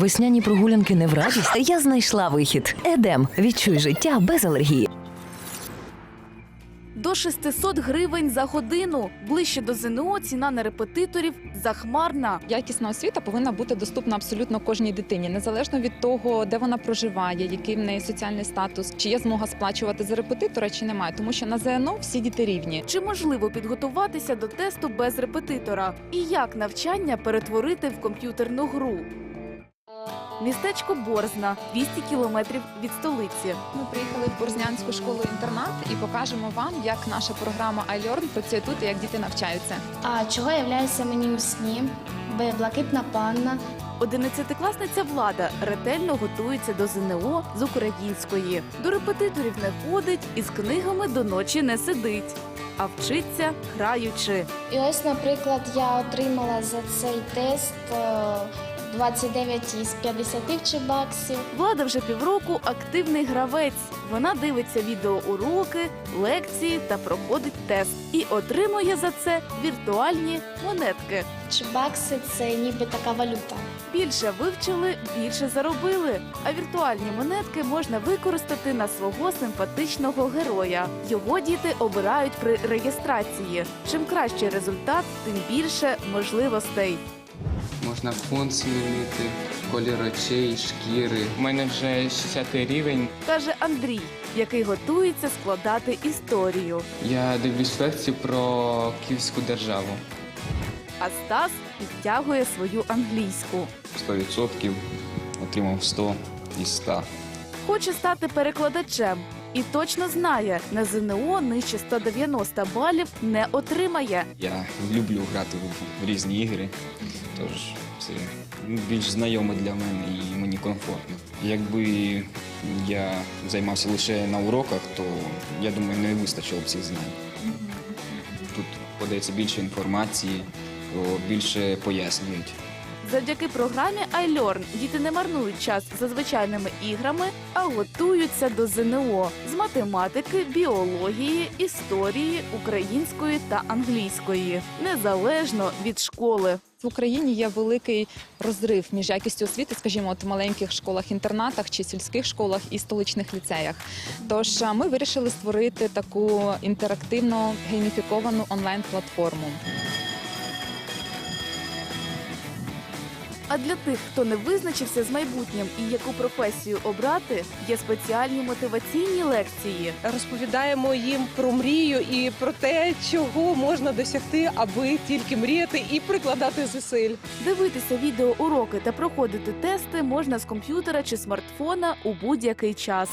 Весняні прогулянки не в радість. Я знайшла вихід. Едем. Відчуй життя без алергії. До 600 гривень за годину. Ближче до ЗНО ціна на репетиторів захмарна. Якісна освіта повинна бути доступна абсолютно кожній дитині, незалежно від того, де вона проживає, який в неї соціальний статус, чи є змога сплачувати за репетитора, чи немає, тому що на ЗНО всі діти рівні. Чи можливо підготуватися до тесту без репетитора? І як навчання перетворити в комп'ютерну гру? Містечко Борзна 200 кілометрів від столиці. Ми приїхали в Борзнянську школу-інтернат і покажемо вам, як наша програма iLearn працює тут і як діти навчаються. А чого являється мені у сні? Б. Блакитна панна. Одинадцятикласниця влада ретельно готується до ЗНО з української. До репетиторів не ходить і з книгами до ночі не сидить, а вчиться граючи. І ось, наприклад, я отримала за цей тест е, 29 із 50 чи баксів. Влада вже півроку активний гравець. Вона дивиться відеоуроки, лекції та проходить тест і отримує за це віртуальні монетки. Чи бакси це ніби така валюта. Більше вивчили, більше заробили. А віртуальні монетки можна використати на свого симпатичного героя. Його діти обирають при реєстрації. Чим кращий результат, тим більше можливостей. Можна фон змінити, колір очей, шкіри. У мене вже 60 рівень. каже Андрій, який готується складати історію. Я дивлюсь лекцію про Київську державу. А Стас підтягує свою англійську. 100% отримав 100 із 100. Хоче стати перекладачем і точно знає, на ЗНО нижче 190 балів не отримає. Я люблю грати в, різні ігри, тож це більш знайоме для мене і мені комфортно. Якби я займався лише на уроках, то я думаю, не вистачило б цих знань. Тут подається більше інформації, більше пояснюють. Завдяки програмі iLearn діти не марнують час за звичайними іграми, а готуються до ЗНО з математики, біології, історії, української та англійської, незалежно від школи. В Україні є великий розрив між якістю освіти, скажімо, от в маленьких школах-інтернатах чи сільських школах і столичних ліцеях. Тож ми вирішили створити таку інтерактивну гейміфіковану онлайн-платформу. А для тих, хто не визначився з майбутнім і яку професію обрати, є спеціальні мотиваційні лекції. розповідаємо їм про мрію і про те, чого можна досягти, аби тільки мріяти і прикладати зусиль. Дивитися відеоуроки та проходити тести можна з комп'ютера чи смартфона у будь-який час.